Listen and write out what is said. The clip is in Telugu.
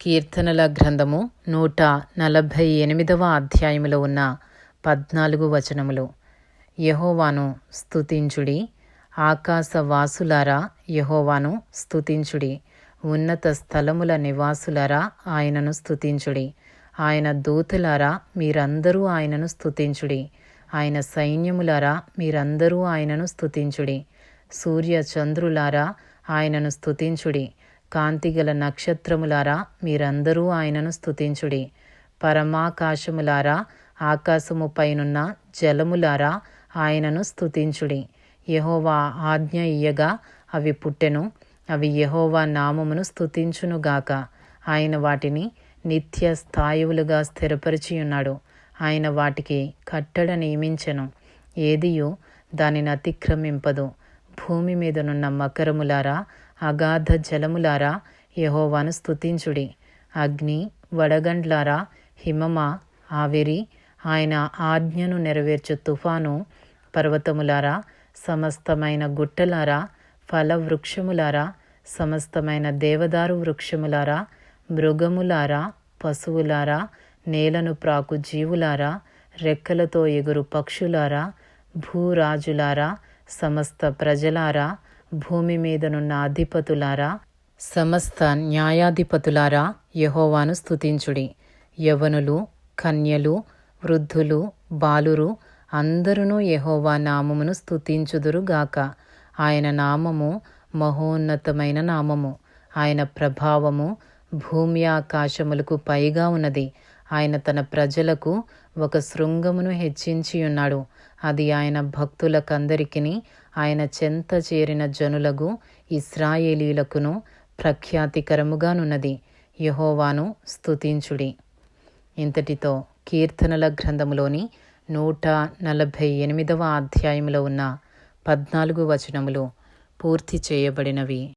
కీర్తనల గ్రంథము నూట నలభై ఎనిమిదవ అధ్యాయములో ఉన్న పద్నాలుగు వచనములు. యహోవాను స్తుతించుడి. ఆకాశ వాసులారా యహోవాను స్తుతించుడి. ఉన్నత స్థలముల నివాసులారా ఆయనను స్తుతించుడి. ఆయన దూతలారా మీరందరూ ఆయనను స్తుతించుడి. ఆయన సైన్యములారా మీరందరూ ఆయనను స్తుతించుడి. సూర్య చంద్రులారా ఆయనను స్తుతించుడి. కాంతిగల నక్షత్రములారా మీరందరూ ఆయనను స్థుతించుడి పరమాకాశములారా ఆకాశము పైనున్న జలములారా ఆయనను స్థుతించుడి యహోవా ఆజ్ఞ ఇయ్యగా అవి పుట్టెను అవి యహోవా నామమును స్థుతించునుగాక ఆయన వాటిని నిత్య స్థాయువులుగా స్థిరపరిచి ఉన్నాడు ఆయన వాటికి కట్టడ నియమించెను. ఏదియు దానిని అతిక్రమింపదు. భూమి మీదనున్న మకరములారా అగాధ జలములారా యహోవాను స్తుతించుడి. అగ్ని వడగండ్లారా హిమమ ఆవిరి ఆయన ఆజ్ఞను నెరవేర్చు తుఫాను పర్వతములారా సమస్తమైన గుట్టలారా ఫల వృక్షములారా సమస్తమైన దేవదారు వృక్షములారా మృగములారా పశువులారా నేలను ప్రాకు జీవులారా రెక్కలతో ఎగురు పక్షులారా భూరాజులారా సమస్త ప్రజలారా భూమి మీదనున్న అధిపతులారా సమస్త న్యాయాధిపతులారా యహోవాను స్థుతించుడి యవనులు కన్యలు వృద్ధులు బాలురు అందరూ యహోవా నామమును స్థుతించుదురుగాక ఆయన నామము మహోన్నతమైన నామము. ఆయన ప్రభావము భూమి ఆకాశములకు పైగా ఉన్నది. ఆయన తన ప్రజలకు ఒక శృంగమును హెచ్చించి ఉన్నాడు అది ఆయన భక్తులకందరికీ ఆయన చెంత చేరిన జనులకు ఇస్రాయేలీలకును ప్రఖ్యాతికరముగానున్నది. యహోవాను స్తుతించుడి. ఇంతటితో కీర్తనల గ్రంథములోని నూట నలభై ఎనిమిదవ అధ్యాయంలో ఉన్న పద్నాలుగు వచనములు పూర్తి చేయబడినవి.